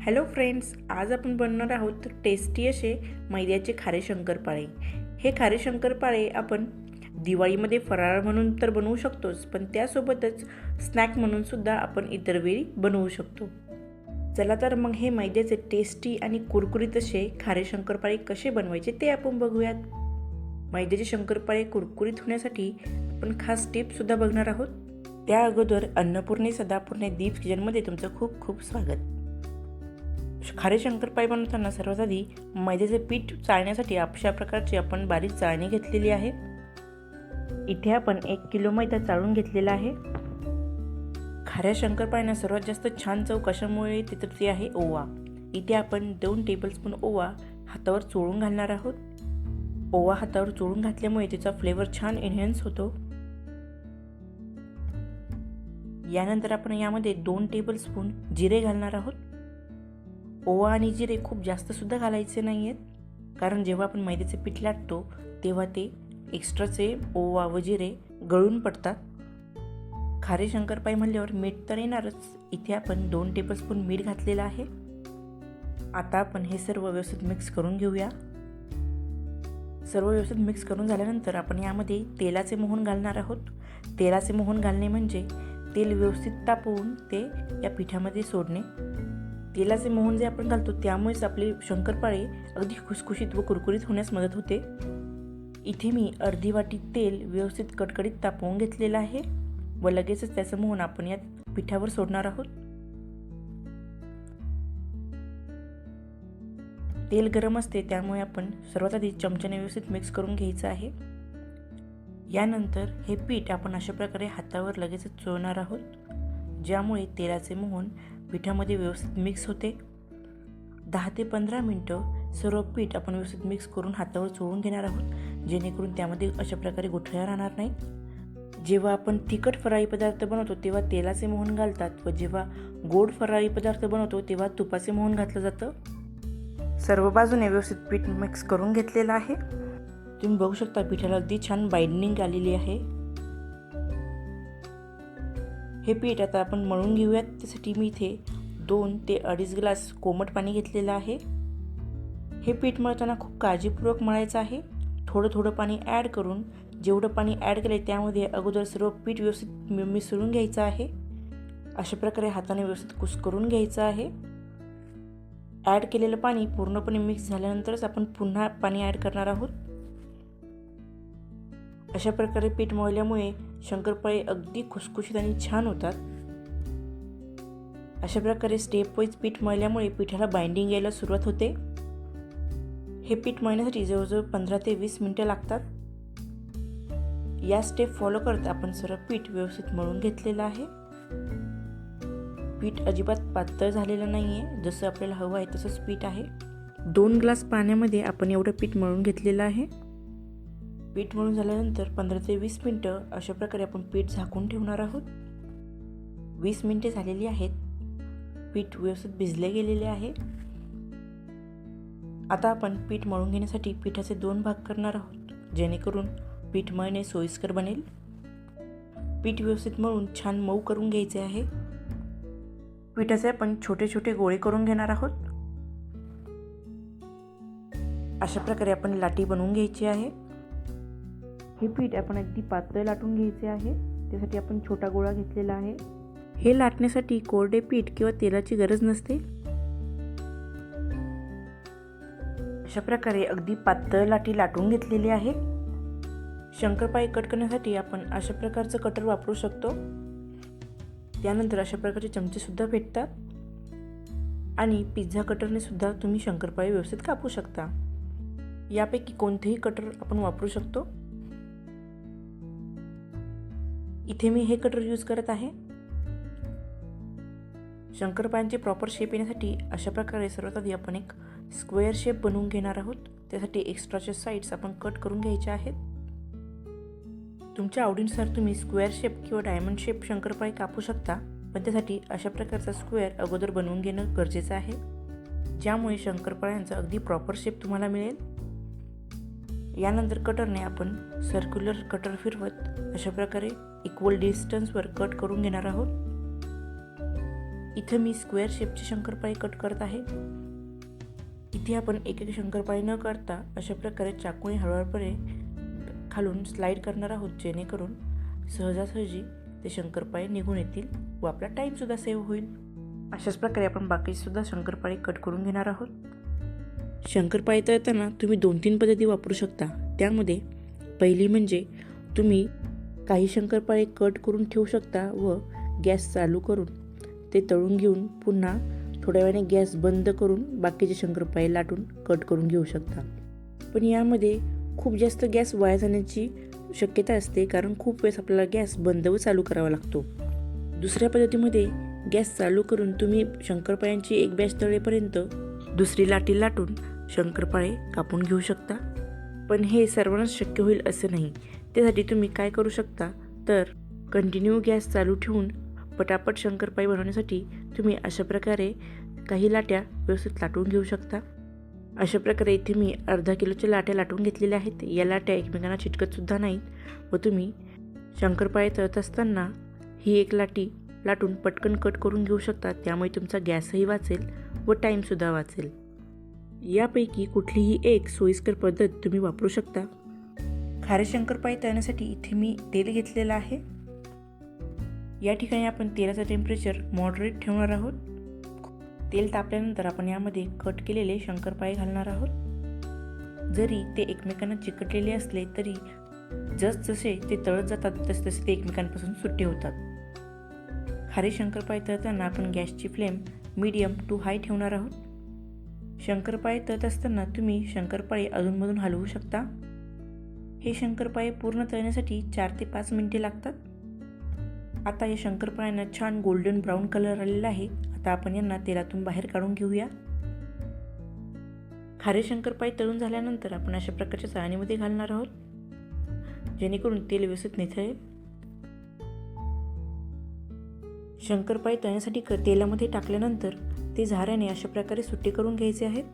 Hello friends आज आपण बनणार आहोत टेस्टी असे मैद्याचे खारे शंकरपाळे. हे खारे शंकरपाळे आपण दिवाळीमध्ये फराळ म्हणून तर बनवू शकतोच पण त्यासोबतच स्नॅक म्हणून सुद्धा आपण इतर वेळी बनवू शकतो. चला तर मग हे मैद्याचे टेस्टी आणि कुरकुरीत असे खारे शंकरपाळे कसे बनवायचे ते आपण बघूयात. मैद्याचे शंकरपाळे कुरकुरीत होण्यासाठी आपण खास टिपसुद्धा बघणार आहोत. त्या अगोदर अन्नपूर्णे सदापूर्णे दीप किचनमध्ये तुमचं खूप खूप स्वागत. खारे शंकरपाळी बनवताना सर्वात आधी मैद्याचे पीठ चाळण्यासाठी अशा प्रकारची आपण बारीक चाळणी घेतलेली आहे. इथे आपण एक किलो मैदा चाळून घेतलेला आहे. खाऱ्या शंकरपाळ्यांना सर्वात जास्त छान चव कशामुळे येते तर ती आहे? ओवा. इथे आपण दोन टेबलस्पून ओवा हातावर चोळून घालणार आहोत. ओवा हातावर चोळून घातल्यामुळे त्याचा फ्लेवर छान एनहॅन्स होतो. यानंतर आपण यामध्ये दोन टेबलस्पून जिरे घालणार आहोत. ओवा आणि जिरे खूप जास्तसुद्धा घालायचे नाही आहेत कारण जेव्हा आपण मैद्याचे पीठ लाटतो तेव्हा ते एक्स्ट्राचे ओवा व जिरे गळून पडतात. खारे शंकरपाई म्हणल्यावर मीठ तर येणारच. इथे आपण दोन टेबलस्पून मीठ घातलेलं आहे. आता आपण हे सर्व व्यवस्थित मिक्स करून घेऊया. सर्व व्यवस्थित मिक्स करून झाल्यानंतर आपण यामध्ये तेलाचे मोहन घालणार आहोत. तेलाचे मोहन घालणे म्हणजे तेल व्यवस्थित तापवून ते या पिठामध्ये सोडणे. तेलाचे मोहन जे आपण घालतो त्यामुळेच आपले शंकरपाळे अगदी खुसखुशीत व कुरकुरीत होण्यास मदत होते. इथे मी अर्धी वाटी तेल व्यवस्थित कडकडीत तापवून घेतलेलं आहे व लगेचच त्याचं मोहन आपण या पिठावर सोडणार आहोत. तेल गरम असते त्यामुळे आपण सर्वात आधी चमच्याने व्यवस्थित मिक्स करून घ्यायचं आहे. यानंतर हे पीठ आपण अशा प्रकारे हातावर लगेचच चोळणार आहोत ज्यामुळे तेलाचे मोहन पिठामध्ये व्यवस्थित मिक्स होते. दहा ते पंधरा मिनटं सर्व पीठ आपण व्यवस्थित मिक्स करून हातावर चोळून घेणार आहोत. जेणेकरून त्यामध्ये अशा प्रकारे गुठळ्या राहणार नाही जेव्हा आपण तिखट फराळी पदार्थ बनवतो तेव्हा तेलाचे मोहन घालतात व जेव्हा गोड फराळी पदार्थ बनवतो तेव्हा तुपाचे मोहन घातलं जातं. सर्व बाजूने व्यवस्थित पीठ मिक्स करून घेतलेलं आहे. तुम्ही बघू शकता पिठाला अगदी छान बाइंडिंग आलेली आहे. हे पीठ आता आपण मळून घेऊयात. त्यासाठी मी इथे दोन ते अडीच ग्लास कोमट पाणी घेतलेलं आहे. हे पीठ मळताना खूप काळजीपूर्वक मळायचं आहे. थोडं थोडं पाणी ॲड करून जेवढं पाणी ॲड केलं त्यामध्ये अगोदर सर्व पीठ व्यवस्थित मिसळून घ्यायचं आहे. अशा प्रकारे हाताने व्यवस्थित कुस करून घ्यायचं आहे. ॲड केलेलं पाणी पूर्णपणे मिक्स झाल्यानंतरच आपण पुन्हा पाणी ॲड करणार आहोत. अशा प्रकारे पीठ मळल्यामुळे शंकरपाळे अगदी खुसखुशीत आणि छान होतात. अशा प्रकारे स्टेप वाईज पीठ मळल्यामुळे पिठाला बाइंडिंग यायला सुरुवात होते. हे पीठ मळण्यासाठी जवळजवळ पंधरा ते वीस मिनटं लागतात. या स्टेप फॉलो करत आपण सर्व पीठ व्यवस्थित मळून घेतलेलं आहे. पीठ अजिबात पातळ झालेलं नाही आहे जसं आपल्याला हवं आहे तसंच पीठ आहे. दोन ग्लास पाण्यामध्ये आपण एवढं पीठ मळून घेतलेलं आहे. पीठ मळून झाल्यानंतर पंधरा ते वीस मिनटं अशा प्रकारे आपण पीठ झाकून ठेवणार आहोत. वीस मिनटे झालेली आहेत. पीठ व्यवस्थित भिजले गेलेले आहे. आता आपण पीठ मळून घेण्यासाठी पिठाचे दोन भाग करणार आहोत. जेणेकरून पीठ मळणे सोयीस्कर बनेल. पीठ व्यवस्थित मळून छान मऊ करून घ्यायचे आहे. पिठाचे आपण छोटे छोटे गोळे करून घेणार आहोत. अशा प्रकारे आपण लाटी बनवून घ्यायची आहे. हे पीठ आपण अगदी पातळ लाटून घ्यायचे आहे. त्यासाठी आपण छोटा गोळा घेतलेला आहे. हे लाटण्यासाठी कोरडे पीठ किंवा तेलाची गरज नसते. अशा प्रकारे अगदी पातळ लाटी लाटून घेतलेली आहे. शंकरपाई कट करण्यासाठी आपण अशा प्रकारचं कटर वापरू शकतो. त्यानंतर अशा प्रकारचे चमचेसुद्धा भेटतात आणि पिझ्झा कटरने सुद्धा तुम्ही शंकरपाळी व्यवस्थित कापू शकता. यापैकी कोणतेही कटर आपण वापरू शकतो. इथे मी हे कटर यूज करत आहे. शंकरपायांचे प्रॉपर शेप येण्यासाठी अशा प्रकारे सर्वात आधी आपण एक स्क्वेअर शेप बनवून घेणार आहोत. त्यासाठी एक्स्ट्राचे साईड्स आपण कट करून घ्यायचे आहेत. तुमच्या आवडीनुसार तुम्ही स्क्वेअर शेप किंवा डायमंड शेप शंकरपाळी कापू शकता. पण त्यासाठी अशा प्रकारचा स्क्वेअर अगोदर बनवून घेणं गरजेचं आहे. ज्यामुळे शंकरपाळ्यांचा अगदी प्रॉपर शेप तुम्हाला मिळेल. यानंतर कटरने आपण सर्क्युलर कटर फिरवत अशा प्रकारे इक्वल डिस्टन्सवर कट करून घेणार आहोत. इथं मी स्क्वेअर शेपची शंकरपाळी कट करत आहे. इथे आपण एक एक शंकरपाळी न करता अशा प्रकारे चाकूने हळूहळूपणे खालून स्लाईड करणार आहोत जेणेकरून सहजासहजी ते शंकरपाळी निघून येतील व आपला टाईमसुद्धा सेव्ह होईल. अशाच प्रकारे आपण बाकीसुद्धा शंकरपाळी कट करून घेणार आहोत. शंकरपाळी तळताना तुम्ही दोन तीन पद्धती वापरू शकता. त्यामध्ये पहिली म्हणजे तुम्ही काही शंकरपाळे कट करून ठेवू शकता व गॅस चालू करून ते तळून घेऊन पुन्हा थोड्या वेळाने गॅस बंद करून बाकीचे शंकरपाळे लाटून कट करून घेऊ शकता. पण यामध्ये खूप जास्त गॅस वाया जाण्याची शक्यता असते कारण खूप वेळेस आपल्याला गॅस बंद व चालू करावा लागतो. दुसऱ्या पद्धतीमध्ये गॅस चालू करून तुम्ही शंकरपाळ्यांची एक बॅच तळेपर्यंत दुसरी लाटी लाटून शंकरपाळे कापून घेऊ शकता. पण हे सर्वांनाच शक्य होईल असं नाही. त्यासाठी तुम्ही काय करू शकता? तर कंटिन्यू गॅस चालू ठेवून पटापट शंकरपाळी बनवण्यासाठी तुम्ही अशा प्रकारे काही लाट्या व्यवस्थित लाटून घेऊ शकता. अशा प्रकारे इथे मी अर्धा किलोच्या लाट्या लाटून घेतलेल्या आहेत. या लाट्या एकमेकांना चिटकतसुद्धा नाहीत व तुम्ही शंकरपाळे तळत असताना ही एक लाटी लाटून पटकन कट करून घेऊ शकता. त्यामुळे तुमचा गॅसही वाचेल व टाईमसुद्धा वाचेल. यापैकी कुठलीही एक सोयीस्कर पद्धत तुम्ही वापरू शकता. खारे शंकरपाळी तळण्यासाठी इथे मी तेल घेतलेलं आहे. या ठिकाणी आपण तेलाचं टेम्परेचर मॉडरेट ठेवणार आहोत. तेल तापल्यानंतर आपण यामध्ये कट केलेले शंकरपाळे घालणार आहोत. जरी ते एकमेकांना चिकटलेले असले तरी जसजसे ते तळत जातात तसतसे ते एकमेकांपासून सुट्टे होतात. खारे शंकरपाळे तळताना आपण गॅसची फ्लेम मीडियम टू हाय ठेवणार आहोत. शंकरपाळे तळत असताना तुम्ही शंकरपाळे अधूनमधून हलवू शकता. हे शंकरपाळे पूर्ण तळण्यासाठी चार ते पाच मिनिटे लागतात. आता या शंकरपाळ्यांना छान गोल्डन ब्राऊन कलर आलेला आहे. आता आपण यांना तेलातून बाहेर काढून घेऊया. खारे शंकरपाळी तळून झाल्यानंतर आपण अशा प्रकारच्या चाळणीमध्ये घालणार आहोत. जेणेकरून तेल व्यवस्थित निथळेल. शंकरपाळी तळण्यासाठी क तेलामध्ये टाकल्यानंतर ते झाऱ्याने अशा प्रकारे सुट्टे करून घ्यायचे आहेत.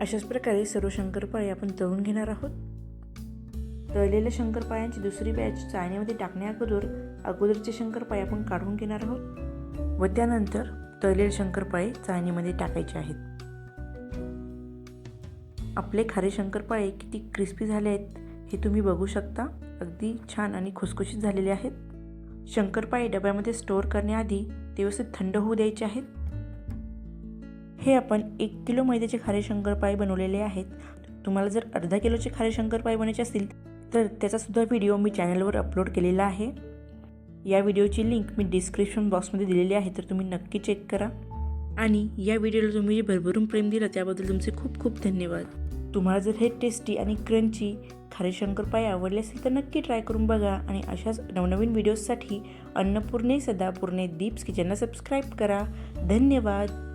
अशाच प्रकारे सर्व शंकरपाळे आपण तळून घेणार आहोत. तळलेल्या शंकरपाळ्यांची दुसरी बॅच चाळणीमध्ये टाकण्याअगोदर अगोदरचे शंकरपाळे आपण काढून घेणार आहोत व त्यानंतर तळलेले शंकरपाळे चाळणीमध्ये टाकायचे आहेत. आपले खारे शंकरपाळे किती क्रिस्पी झाले आहेत हे तुम्ही बघू शकता. अगदी छान आणि खुसखुशीत झालेले आहेत. शंकरपाळे डब्यामध्ये स्टोअर करण्याआधी ते व्यवस्थित थंड होऊ द्यायचे आहेत. हे आपण एक किलो मैद्याचे खारे शंकरपाळे बनवलेले आहेत. तुम्हाला जर अर्धा किलोचे खारे शंकरपाळे बनवायचे असतील तर त्याचासुद्धा व्हिडिओ मी चॅनलवर अपलोड केलेला आहे. या व्हिडिओची लिंक मी डिस्क्रिप्शन बॉक्समध्ये दिलेली आहे तर तुम्ही नक्की चेक करा. आणि या व्हिडिओला तुम्ही जे भरभरून प्रेम दिलं त्याबद्दल तुमचे खूप खूप धन्यवाद. तुम्हाला जर हे टेस्टी आणि क्रंची खारे शंकरपाळे आवडले असेल तर नक्की ट्राय करून बघा. आणि अशाच नवनवीन व्हिडिओजसाठी अन्नपूर्णे सदापूर्णे दीप्स किचनला सबस्क्राईब करा. धन्यवाद.